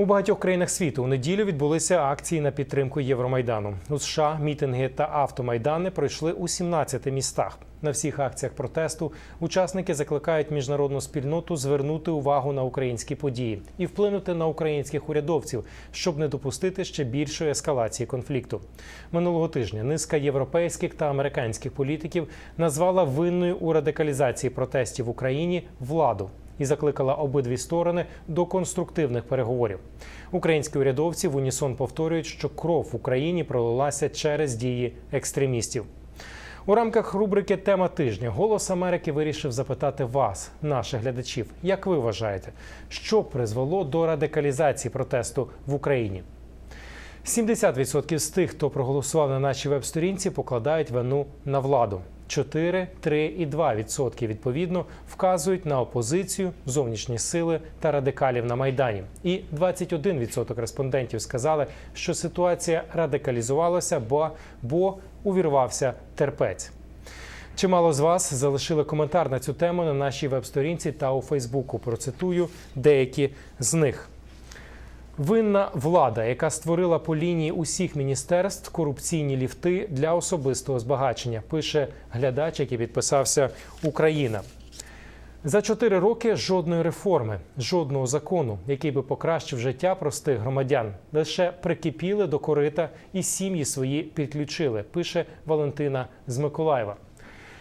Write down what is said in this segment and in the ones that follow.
У багатьох країнах світу у неділю відбулися акції на підтримку Євромайдану. У США мітинги та автомайдани пройшли у 17 містах. На всіх акціях протесту учасники закликають міжнародну спільноту звернути увагу на українські події і вплинути на українських урядовців, щоб не допустити ще більшої ескалації конфлікту. Минулого тижня низка європейських та американських політиків назвала винною у радикалізації протестів в Україні владу і закликала обидві сторони до конструктивних переговорів. Українські урядовці в унісон повторюють, що кров в Україні пролилася через дії екстремістів. У рамках рубрики Тема тижня Голос Америки вирішив запитати вас, наших глядачів, як ви вважаєте, що призвело до радикалізації протесту в Україні? 70% з тих, хто проголосував на нашій веб-сторінці, покладають вину на владу. 4, 3 і 2% відповідно вказують на опозицію, зовнішні сили та радикалів на майдані. І 21% респондентів сказали, що ситуація радикалізувалася, бо, бо увірвався терпець. Чимало з вас залишили коментар на цю тему на нашій веб-сторінці та у Фейсбуку. Процитую деякі з них. Винна влада, яка створила по лінії усіх міністерств корупційні ліфти для особистого збагачення, пише глядач, який підписався Україна. За чотири роки жодної реформи, жодного закону, який би покращив життя простих громадян, лише прикипіли до корита і сім'ї свої підключили. Пише Валентина з Миколаєва.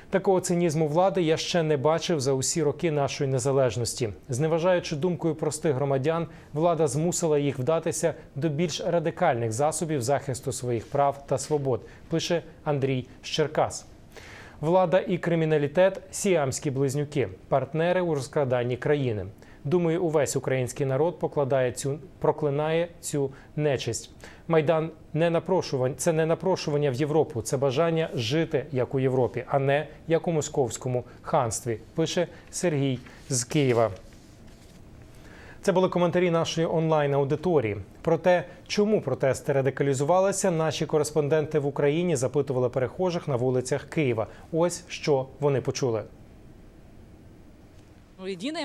Такого цинізму влади я ще не бачив за усі роки нашої незалежності. Зневажаючи думкою простих громадян, влада змусила їх вдатися до більш радикальних засобів захисту своїх прав та свобод. Пише Андрій Щеркас. Влада і криміналітет сіамські близнюки, партнери у розкраданні країни. Думаю, увесь український народ покладає цю проклинає цю нечисть. Майдан не напрошувань, це не напрошування в Європу, це бажання жити як у Європі, а не як у московському ханстві. Пише Сергій з Києва. Це були коментарі нашої онлайн аудиторії. Про те, чому протести радикалізувалися, наші кореспонденти в Україні запитували перехожих на вулицях Києва. Ось що вони почули.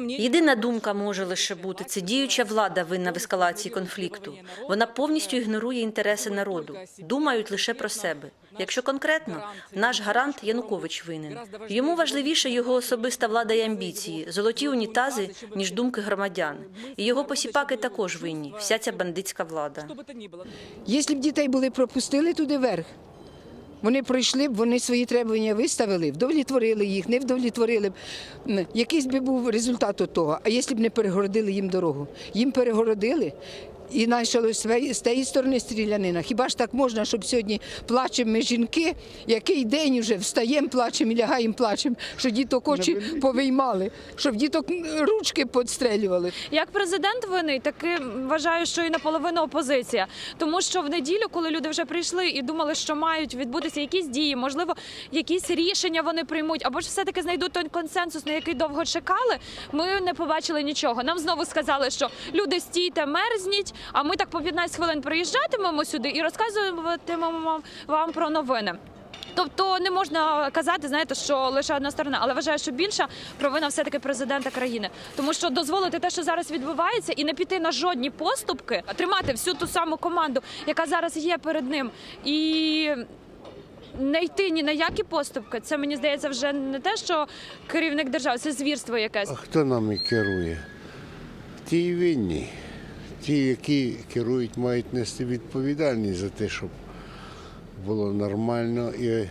Єдина думка може лише бути це діюча влада винна в ескалації конфлікту. Вона повністю ігнорує інтереси народу, думають лише про себе. Якщо конкретно, наш гарант Янукович винен. Йому важливіше його особиста влада і амбіції, золоті унітази, ніж думки громадян. І його посіпаки також винні. Вся ця бандитська влада. Якщо б дітей були пропустили туди вверх, вони пройшли б, вони свої требування виставили, вдовлітворили їх, не вдовлітворили б. Якийсь би був результат от того. А якщо б не перегородили їм дорогу? Їм перегородили. І почалось з тієї сторони стрілянина. Хіба ж так можна, щоб сьогодні плачемо ми жінки, який день вже встаємо, плачемо і лягаємо, плачемо, що діток очі повиймали, щоб діток ручки підстрелювали. Як президент винний, таки вважаю, що і наполовину опозиція. Тому що в неділю, коли люди вже прийшли і думали, що мають відбутися якісь дії, можливо, якісь рішення вони приймуть, або ж все-таки знайдуть той консенсус, на який довго чекали. Ми не побачили нічого. Нам знову сказали, що люди стійте, мерзніть. А ми так по 15 хвилин приїжджатимемо сюди і розказуватимемо вам про новини. Тобто не можна казати, знаєте, що лише одна сторона, але вважаю, що більша провина все-таки президента країни, тому що дозволити те, що зараз відбувається, і не піти на жодні поступки, тримати всю ту саму команду, яка зараз є перед ним, і не йти ні на які поступки. Це мені здається вже не те, що керівник держави, це звірство якесь. А хто нами керує? Ті і винні. Ті, які керують, мають нести відповідальність за те, щоб було нормально і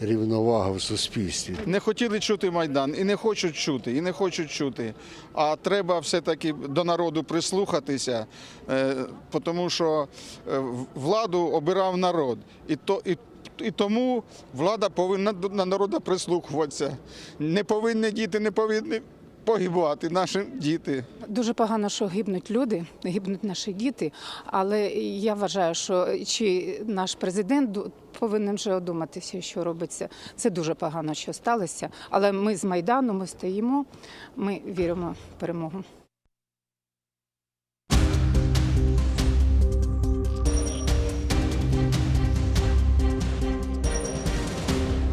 рівновага в суспільстві. Не хотіли чути Майдан і не хочуть чути, і не хочуть чути. А треба все-таки до народу прислухатися, е, тому що е, владу обирав народ. І, то, і, і тому влада повинна до- народу прислухуватися. Не повинні діти, не повинні погибати наші діти. Дуже погано, що гибнуть люди, гибнуть наші діти. Але я вважаю, що чи наш президент повинен вже одуматися, що робиться. Це дуже погано, що сталося. Але ми з Майдану ми стоїмо, ми віримо в перемогу.